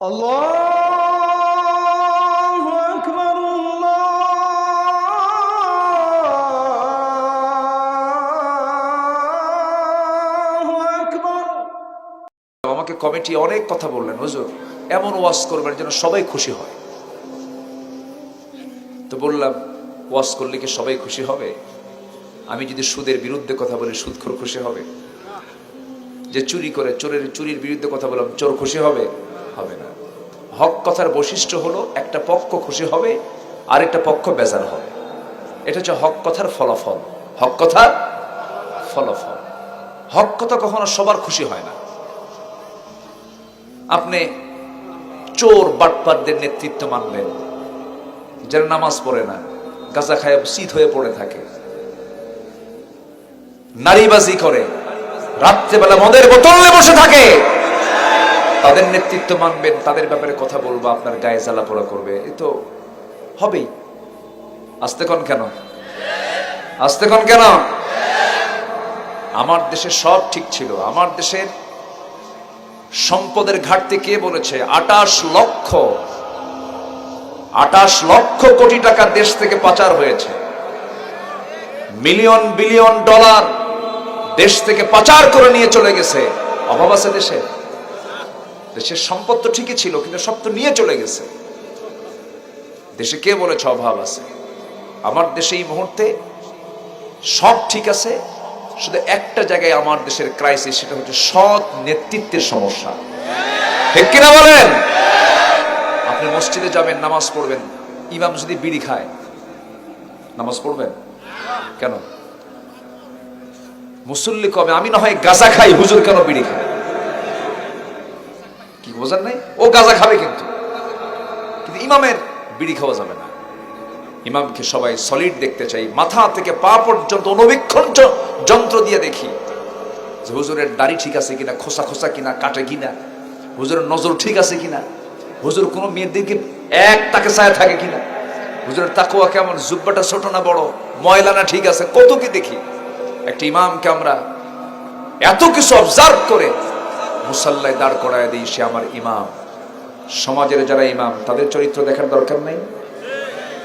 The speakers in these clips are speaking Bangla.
الله أكبر الله أكبر আমাকে কমিটি অনেক কথা বললেন হুজুর এমন ওয়াজ করবেন যেন সবাই খুশি হয় তো বললাম ওয়াজ করলে কি সবাই খুশি হবে আমি যদি সুদের বিরুদ্ধে কথা বলি সুদখোর খুশি হবে যে চুরি করে চোরের চুরির বিরুদ্ধে কথা বললাম চোর খুশি হবে হবে না। হক কথার বৈশিষ্ট্য হলো একটা পক্ষ খুশি হবে, আরেকটা পক্ষ বেজার হবে। এটা হচ্ছে হক কথার ফলাফল। হক কথার ফলাফল। হক কথা কখনো সবার খুশি হয় না। আপনি চোর বাটপারদের নেতৃত্ব মানবেন, যারা নামাজ পড়ে না, গাঁজা খায় শীত হয়ে পড়ে থাকে। নারীবাজি করে, রাত্রেবেলা মদের বোতল বসে থাকে। তাদের নেতৃত্ব মানবেন, তাদের ব্যাপারে কথা বলব, আপনার গায়ে জ্বালা পোড়া করবে। এ তো হবেই। আসতে কন কেন? আসতে কন কেন? আমার দেশে সব ঠিক ছিল। আমার দেশের সম্পদের ঘাটতি কে বলেছে? আটাশ লক্ষ আটাশ লক্ষ কোটি টাকা দেশ থেকে পাচার হয়েছে। মিলিয়ন, বিলিয়ন ডলার দেশ থেকে পাচার করে নিয়ে চলে গেছে। অভাব আছে দেশে? দেশের সম্পদ তো ঠিকই ছিল, কিন্তু সব তো নিয়ে চলে গেছে। দেশে কে বলেছে অভাব আছে? আমার দেশে এই মুহূর্তে সব ঠিক আছে, শুধু একটা জায়গায় আমার দেশের ক্রাইসিস সেটা হচ্ছে সৎ নেতৃত্বের সমস্যা। ঠিক কিনা বলেন? আপনি মসজিদে যাবেন, নামাজ পড়বেন, ইমাম যদি বিড়ি খায়, নামাজ পড়বেন? কেন? মুসল্লি কবে? আমি না হয় গাজা খাই, হুজুর কেন বিড়ি খায়? বোঝার নাই? ও গাঁজা খাবে কিন্তু। কিন্তু ইমামের বিড়ি খাওয়া যাবে না। ইমামকে সবাই সলিড দেখতে চাই। মাথা থেকে পা পর্যন্ত অনুবীক্ষণ যন্ত্র দিয়ে দেখি যে হুজুরের দাড়ি ঠিক আছে কিনা, খোসা খোসা কিনা, কাটে কিনা, হুজুরের নজর ঠিক আছে কিনা, হুজুর কোনো মেয়ের দিকে এক তাকে ছায়া থাকে কিনা, হুজুরের তাকুয়া কেমন, জুব্বাটা ছোট না বড় ময়লা না ঠিক আছে, কত কি দেখি। একটা ইমামকে আমরা এত কিছু অবজার্ভ করে মুসাল্লায় দাঁড় করায় দিই, সে আমার ইমাম। সমাজের যারা ইমাম, তাদের চরিত্র দেখার দরকার নেই?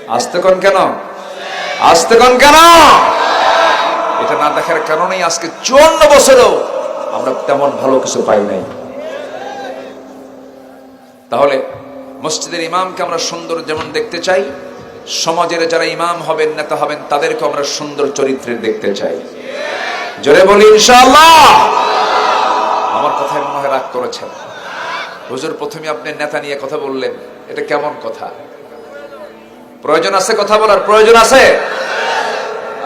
আসতে কন কেন? আসতে কন কেন? এটা না দেখার কারণেই আজকে চুয়ান্ন বছরেও আমরা তেমন ভালো কিছু পাই নাই। তাহলে মসজিদের ইমামকে আমরা সুন্দর যেমন দেখতে চাই, সমাজের যারা ইমাম হবেন, নেতা হবেন তাদেরকে আমরা সুন্দর চরিত্রের দেখতে চাই। জোরে বলি ইনশাআল্লাহ। আমার কথায় মনে হয় রাগ করেছেন। হুজুর, প্রথমে আপনি নেতা নিয়ে কথা বললেন, এটা কেমন কথা? প্রয়োজন আছে কথা বলার? প্রয়োজন আছে?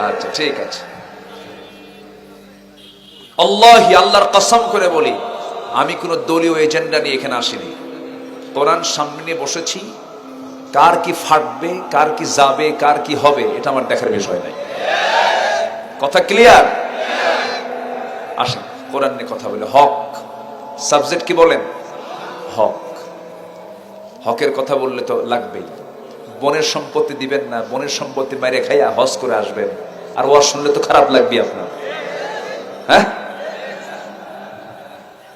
আচ্ছা ঠিক আছে। আল্লাহি, আল্লাহর কসম করে বলি, আমি কোনো দলীয় এজেন্ডা নিয়ে এখানে আসিনি। কোরআন সামনে বসেছি, কার কি ফাটবে, কার কি যাবে, কার কি হবে, এটা আমার দেখার বিষয় নাই। কথা ক্লিয়ার আসেন, কোরআন নিয়ে কথা বলে। হক সাবজেক্ট কি বলেন? হক। হকের কথা বললে তো লাগবেই। বনের সম্পত্তি দিবেন না, বনের সম্পত্তি মারে খাইয়া হজ করে আসবেন। আর ওয়াজ শুনলে তো খারাপ লাগবে আপনার। হ্যাঁ?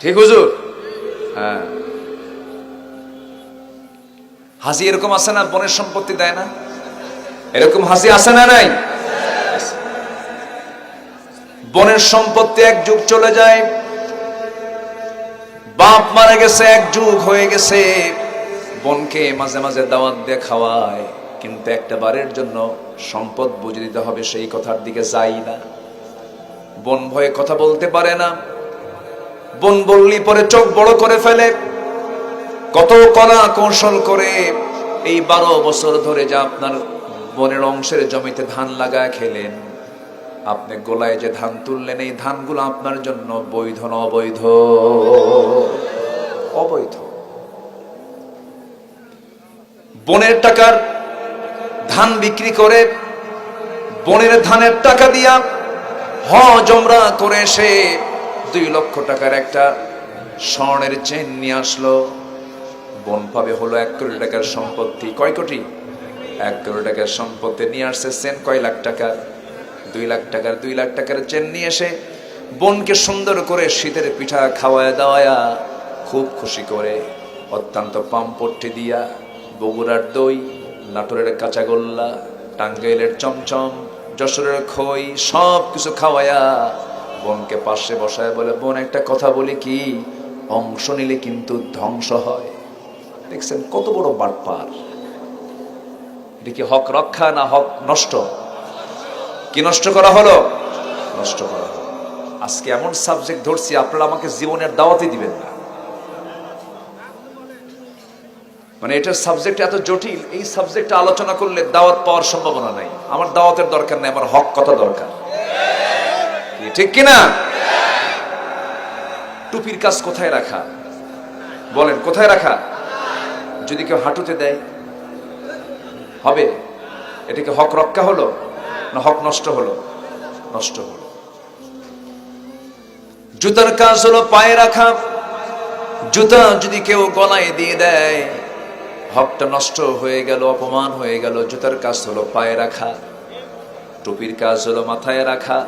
ঠিক হুজুর? হ্যাঁ। হাসি এরকম আছে না, বনের সম্পত্তি দেয় না? এরকম হাসি আছে না নাই? বনের সম্পত্তি এক যুগ চলে যায় বাপ মারা গেছে, এক যুগ হয়ে গেছে। বোনকে মাঝে মাঝে দাওয়াত দিয়ে খাওয়ায়, কিন্তু একটা বারের জন্য সম্পদ বুঝে দিতে হবে, সেই কথার দিকে যাই না। বোন ভয়ে কথা বলতে পারে না। বোন বললি পরে চোখ বড় করে ফেলে, কত কলা কৌশল করে। এই বারো বছর ধরে যা আপনার বনের অংশের জমিতে ধান লাগায় খেলেন আপনি গোলায় যে ধান তুললেন, এই ধানগুলো আপনার জন্য বৈধ না অবৈধ? অবৈধ। বনের টাকার ধান বিক্রি করে, বনের ধানের টাকা দিয়া হ জমরা করে সে দুই লক্ষ টাকার একটা স্বর্ণের চেন নিয়ে আসলো। বন পাবে হলো এক কোটি টাকার সম্পত্তি। কয় কোটি? এক কোটি টাকার সম্পত্তি নিয়ে আসছে চেন কয় লাখ টাকার। দুই লাখ টাকার, দুই লাখ টাকার চেন নিয়ে এসে বোনকে সুন্দর করে শীতের পিঠা খাওয়ায় দাওয়ায়া, খুব খুশি করে। অত্যন্ত পাম্পট্টি দিয়া, বগুড়ার দই, নাটোরের কাঁচাগোল্লা টাঙ্গাইলের চমচম, যশোরের খই, সব কিছু খাওয়ায়া বোনকে পাশে বসায় বলে, বোন, একটা কথা বলি কি? অংশ নিলে কিন্তু ধ্বংস হয়। দেখছেন কত বড় বাটপার। এটা কি হক রক্ষা না হক নষ্ট? কি নষ্ট করা হলো? নষ্ট করা হলো। আজকে এমন সাবজেক্ট ধরছি, আপনারা আমাকে জীবনের দাওয়াতই দিবেন না। মানে এটার সাবজেক্ট এত জটিল, এই সাবজেক্টটা আলোচনা করলে দাওয়াত পাওয়ার সম্ভাবনা নাই। আমার দাওয়াতের দরকার নেই, আমার হক কথা দরকার। ঠিক কিনা? টুপির কাজ কোথায় রাখা? বলেন, কোথায় রাখা? যদি কেউ হাঁটুতে দেয়, হবে? এটাকে হক রক্ষা হলো? না, হক নষ্ট হলো। নষ্ট হলো। জুতার কাজ হলো পায়ে রাখা। জুতা যদি কেউ গলায় দিয়ে দেয়, হকটা নষ্ট হয়ে গেল, অপমান হয়ে গেল। জুতার কাজ হলো পায়ে রাখা। টুপির কাজ হলো মাথায় রাখা।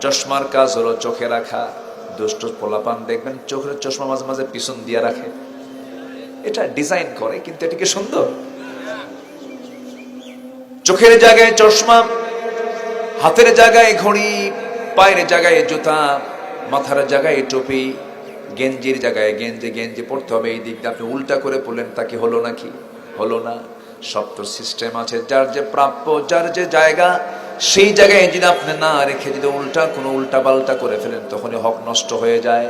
চশমার কাজ হলো চোখে রাখা। দুষ্ট পোলাপান দেখবেন, চোখের চশমা মাঝে মাঝে পিছন দিয়ে রাখে। এটা ডিজাইন করে, কিন্তু এটা কি সুন্দর? চোখের জায়গায় চশমা হাতের জায়গায় ঘড়ি, পায়ের জায়গায় জুতা, মাথার জায়গায় টুপি, গেঞ্জির জায়গায় গেঞ্জি গেঞ্জি পড়তে হবে, এই দিকটা আপনি উল্টা করে পড়লেন তাকে হলো নাকি? হলো না। সব তো সিস্টেম আছে, যার যে প্রাপ্য, যার যে জায়গা, সেই জায়গায় যদি আপনি না রেখে যদি উল্টা কোনো উল্টা পাল্টা করে ফেলেন, তখনই হক নষ্ট হয়ে যায়।